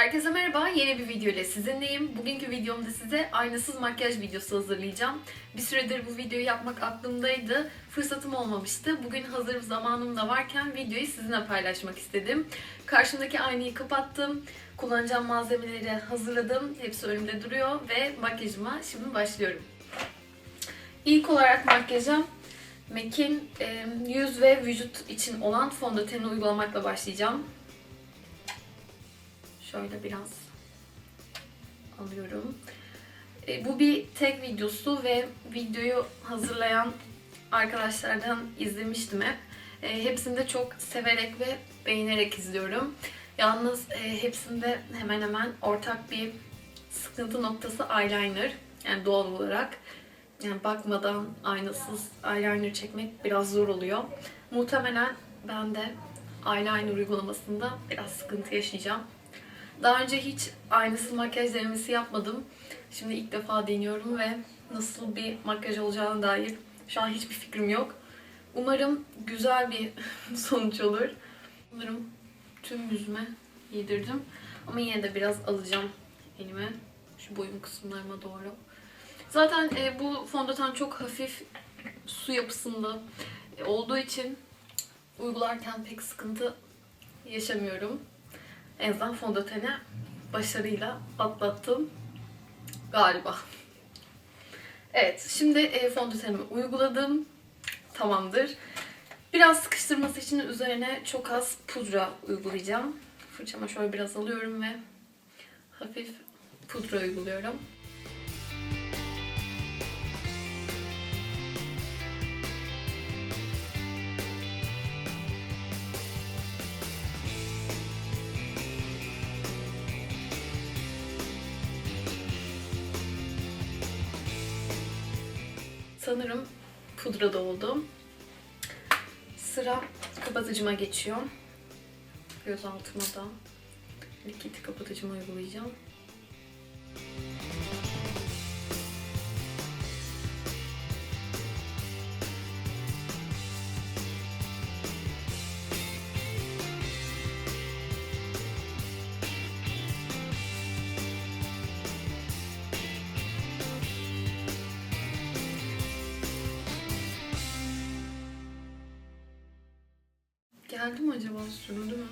Herkese merhaba, yeni bir video ile sizinleyim. Bugünkü videomda size aynasız makyaj videosu hazırlayacağım. Bir süredir bu videoyu yapmak aklımdaydı. Fırsatım olmamıştı. Bugün hazır zamanım da varken videoyu sizinle paylaşmak istedim. Karşımdaki aynayı kapattım. Kullanacağım malzemeleri hazırladım. Hepsi önümde duruyor ve makyajıma şimdi başlıyorum. İlk olarak makyaja MAC'in yüz ve vücut için olan fondöteni uygulamakla başlayacağım. Şöyle biraz alıyorum. E, bu bir tek videosu ve videoyu hazırlayan arkadaşlardan izlemiştim hep. E, hepsini de çok severek ve beğenerek izliyorum. Yalnız e, hepsinde hemen hemen ortak bir sıkıntı noktası eyeliner. Yani doğal olarak. Yani bakmadan aynasız eyeliner çekmek biraz zor oluyor. Muhtemelen ben de eyeliner uygulamasında biraz sıkıntı yaşayacağım. Daha önce hiç aynısız makyaj denemesi yapmadım. Şimdi ilk defa deniyorum ve nasıl bir makyaj olacağına dair şu an hiçbir fikrim yok. Umarım güzel bir sonuç olur. Umarım tüm yüzüme yedirdim. Ama yine de biraz alacağım elime. Şu boyun kısımlarıma doğru. Zaten e, bu fondöten çok hafif su yapısında olduğu için uygularken pek sıkıntı yaşamıyorum. En azından fondöteni başarıyla atlattım galiba. Evet, şimdi e, fondötenimi uyguladım. Tamamdır. Biraz sıkıştırması için üzerine çok az pudra uygulayacağım. Fırçama şöyle biraz alıyorum ve hafif pudra uyguluyorum. Sanırım pudra da. Sıra kapatıcıma geçiyor. Göz altıma da likit kapatıcımı uygulayacağım. Geldi mi acaba sürüldü mü?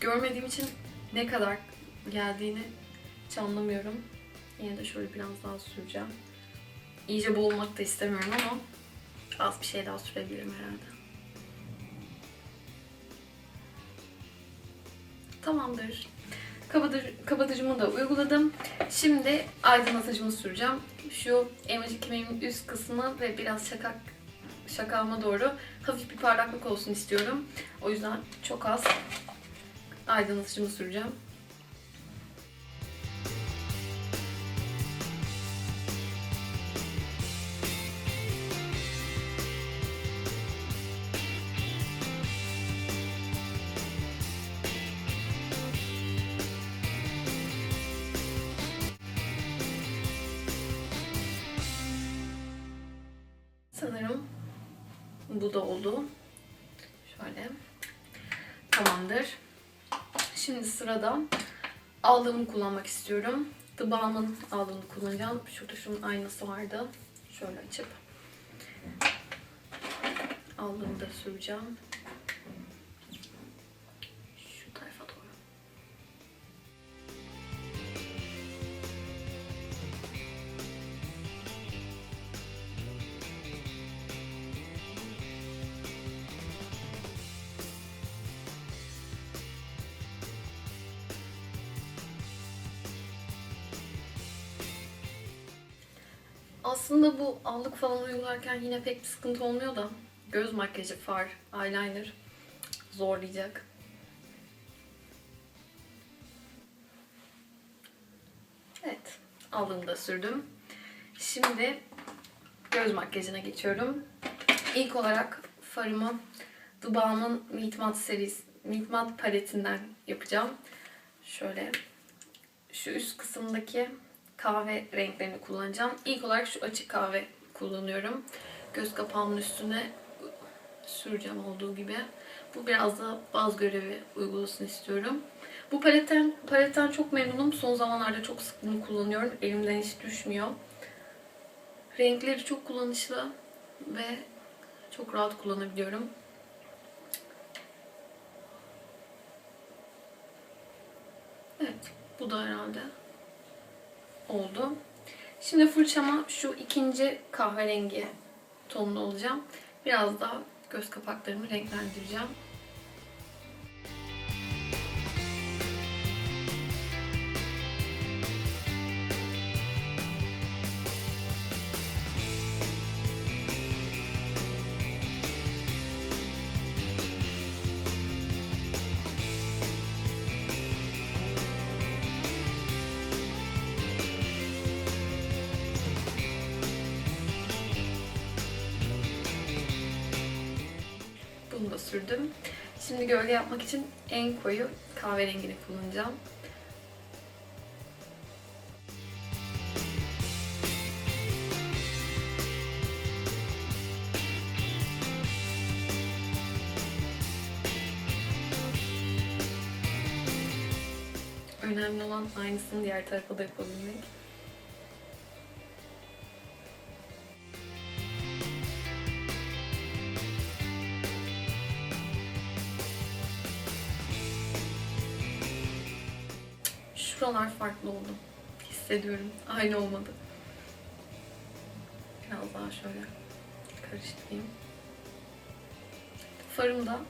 Görmediğim için ne kadar geldiğini hiç anlamıyorum. Yine de şöyle biraz daha süreceğim. İyice boğulmak da istemiyorum ama az bir şey daha sürebilirim herhalde. Tamamdır. Kapatıcı, kapatıcımı da uyguladım. Şimdi aydınlatıcımı süreceğim. Şu emojik kemiğimin üst kısmı ve biraz şakak şakağıma doğru hafif bir parlaklık olsun istiyorum. O yüzden çok az aydınlatıcımı süreceğim. Sanırım bu da oldu. Şöyle. Tamamdır. Şimdi sırada aldığımı kullanmak istiyorum. The Balm'ın aldığını kullanacağım. Şurada şunun aynası vardı. Şöyle açıp aldığımı da süreceğim. Aslında bu allık falan uygularken yine pek bir sıkıntı olmuyor da göz makyajı, far, eyeliner zorlayacak. Evet, aldığımı da sürdüm. Şimdi göz makyajına geçiyorum. İlk olarak farımı Balm'ın Meet Matte serisi, Meet Matte paletinden yapacağım. Şöyle şu üst kısımdaki kahve renklerini kullanacağım. İlk olarak şu açık kahve kullanıyorum. Göz kapağımın üstüne süreceğim olduğu gibi. Bu biraz da baz görevi uygulasın istiyorum. Bu paletten, paletten çok memnunum. Son zamanlarda çok sık bunu kullanıyorum. Elimden hiç düşmüyor. Renkleri çok kullanışlı ve çok rahat kullanabiliyorum. Evet, bu da herhalde oldu. Şimdi fırçama şu ikinci kahverengi tonlu olacağım. Biraz daha göz kapaklarımı renklendireceğim. Sürdüm. Şimdi gölge yapmak için en koyu kahverengini kullanacağım. Önemli olan aynısını diğer tarafa da yapabilmek. Şuralar farklı oldu. Hissediyorum. Aynı olmadı. Biraz daha şöyle karıştırayım. Farım da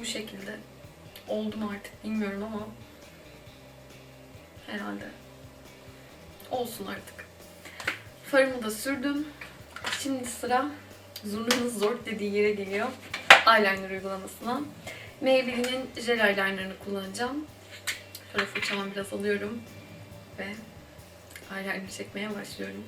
bu şekilde oldu mu artık bilmiyorum ama herhalde olsun artık. Farımı da sürdüm. Şimdi sıra zurnanın zor dediği yere geliyor. Eyeliner uygulamasına. Maybelline'in jel eyelinerını kullanacağım. Şöyle fırçamı biraz alıyorum ve eyeliner çekmeye başlıyorum.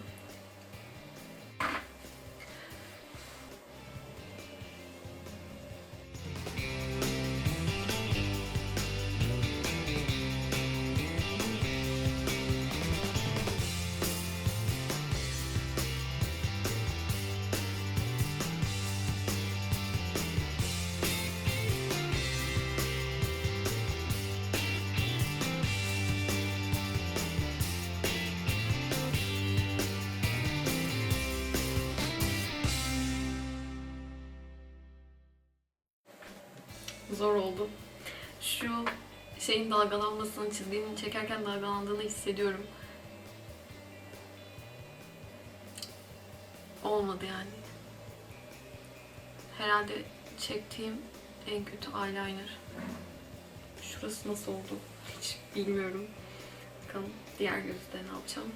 Zor oldu. Şu şeyin dalgalanmasını, çizginin çekerken dalgalandığını hissediyorum. Olmadı yani. Herhalde çektiğim en kötü eyeliner. Şurası nasıl oldu hiç bilmiyorum. Bakalım diğer gözde ne yapacağım.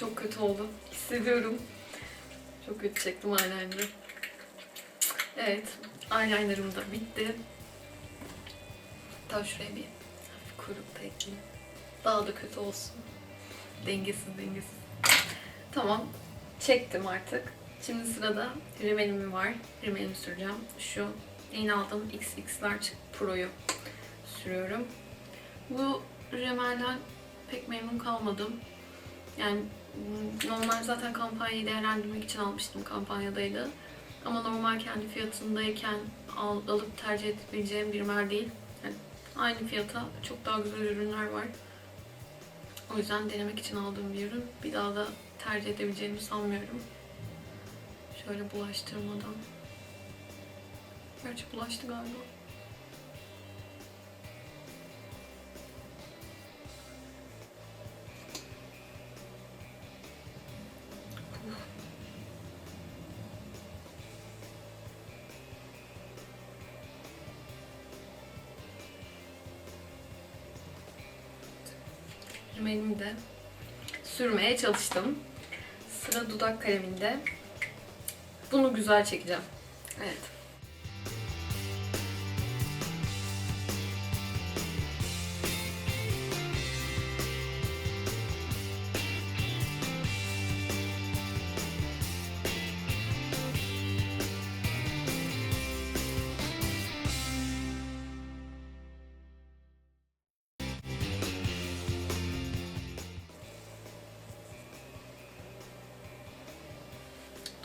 Çok kötü oldu. Hissediyorum. Çok kötü çektim eyeliner'ı. Evet. Eyeliner'ım da bitti. Hatta şuraya bir hafif kuyruk. Daha da kötü olsun. Dengesiz dengesiz. Tamam. Çektim artık. Şimdi sırada rimelim var. Rimelimi süreceğim. Şu yeni aldığım XX Large Pro'yu sürüyorum. Bu rimelden pek memnun kalmadım. Yani normal zaten kampanyayı değerlendirmek için almıştım. Kampanyadaydı. Ama normal kendi fiyatındayken al, alıp tercih edebileceğim bir rimel değil. Yani aynı fiyata çok daha güzel ürünler var. O yüzden denemek için aldığım bir ürün. Bir daha da tercih edebileceğimi sanmıyorum. Şöyle bulaştırmadan. Gerçi bulaştı galiba. Rimelimi de sürmeye çalıştım. Sıra dudak kaleminde. Bunu güzel çekeceğim. Evet.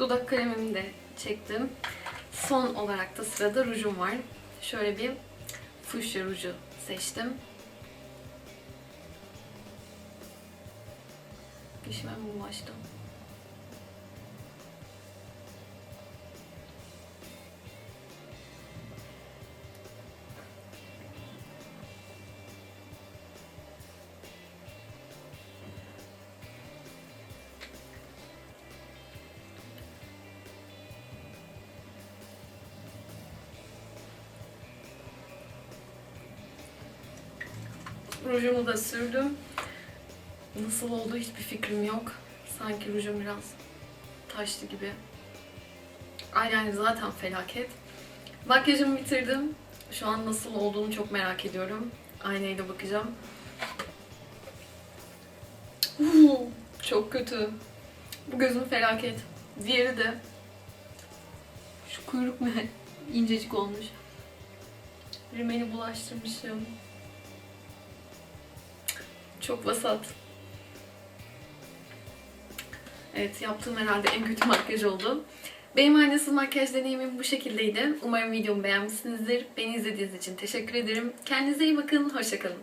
Dudak kalemimi de çektim. Son olarak da sırada rujum var. Şöyle bir fuşya ruju seçtim. Dişime mi Rujumu da sürdüm. Nasıl oldu hiçbir fikrim yok. Sanki rujum biraz taştı gibi. Eyeliner zaten felaket. Makyajımı bitirdim. Şu an nasıl olduğunu çok merak ediyorum. Aynayla bakacağım. Uuu, çok kötü. Bu gözüm felaket. Diğeri de şu kuyruk ne? İncecik olmuş. Rimeli bulaştırmışım. Çok vasat. Evet yaptığım herhalde en kötü makyaj oldu. Benim aynasız makyaj deneyimim bu şekildeydi. Umarım videomu beğenmişsinizdir. Beni izlediğiniz için teşekkür ederim. Kendinize iyi bakın. Hoşçakalın.